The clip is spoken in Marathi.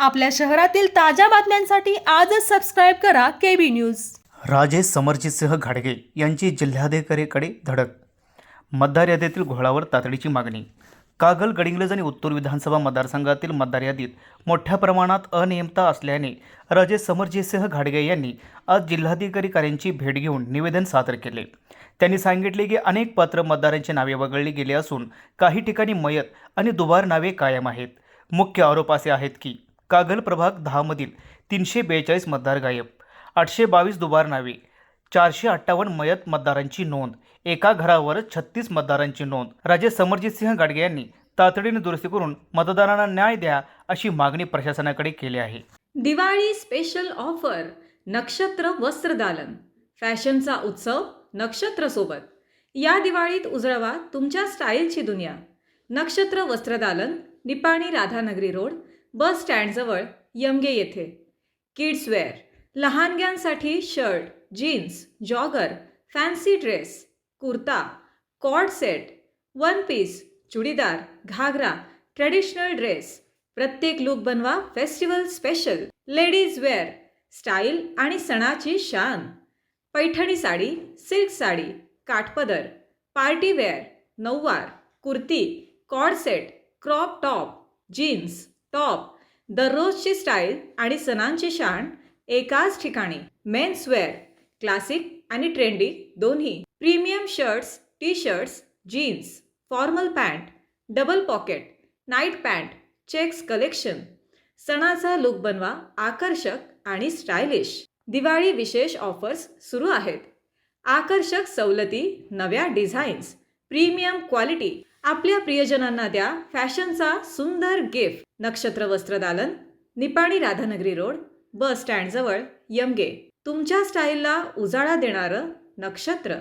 आपल्या शहरातील ताज्या बातम्यांसाठी आजच सबस्क्राईब करा के बी न्यूज राजेश समरजितसिंह घाडगे यांची जिल्हाधिकारीकडे धडक. मतदार यादीतील घोळावर तातडीची मागणी. कागल गडिंग्लज आणि उत्तूर विधानसभा मतदारसंघातील मतदार यादीत मोठ्या प्रमाणात अनियमितता असल्याने राजेश समरजितसिंह घाडगे यांनी आज जिल्हाधिकारी कार्यांची भेट घेऊन निवेदन सादर केले. त्यांनी सांगितले की अनेक पात्र मतदारांची नावे वगळली गेली असून काही ठिकाणी मयत आणि दुबार नावे कायम आहेत. मुख्य आरोप असे आहेत की कागल प्रभाग दहामधील तीनशे बेचाळीस मतदार गायब आठशे बावीस दुबार नावे चारशे अठ्ठावन्न मयत मतदारांची नोंद एका घरावर छत्तीस मतदारांची नोंद. राजे समरजितसिंह गाडगे यांनी तातडीने दुरुस्ती करून मतदारांना न्याय द्या अशी मागणी प्रशासनाकडे केली आहे. दिवाळी स्पेशल ऑफर नक्षत्र वस्त्रदालन फॅशनचा उत्सव नक्षत्र सोबत. या दिवाळीत उजळवा तुमच्या स्टाईलची दुनिया. नक्षत्र वस्त्रदालन निपाणी राधानगरी रोड बस स्टँडजवळ यमगे येथे. Kidswear लहानग्यांसाठी shirt jeans jogger fancy dress kurta coord set one piece churidar ghagra traditional dress प्रत्येक लुक बनवा festival special. Ladies wear style आणि सणाची शान. पैठणी साडी सिल्क साडी काठपदर पार्टी वेअर नऊवार kurti coord set crop top jeans. Top दररोजची स्टाईल आणि सणांची शान एकाच ठिकाणी. मेन्स वेअर क्लासिक आणि ट्रेंडी दोन्ही. Premium shirts T shirts jeans formal pant double pocket night pant checks collection. सणाचा लुक बनवा आकर्षक आणि स्टायलिश. दिवाळी विशेष ऑफर्स सुरू आहेत. आकर्षक सवलती नव्या डिझाईन्स. प्रीमियम क्वालिटी आपल्या प्रियजनांना द्या फॅशनचा सुंदर गिफ्ट. नक्षत्र वस्त्रदालन निपाणी राधानगरी रोड बस स्टँडजवळ यमगे. तुमच्या स्टाईलला उजाळा देणारं नक्षत्र.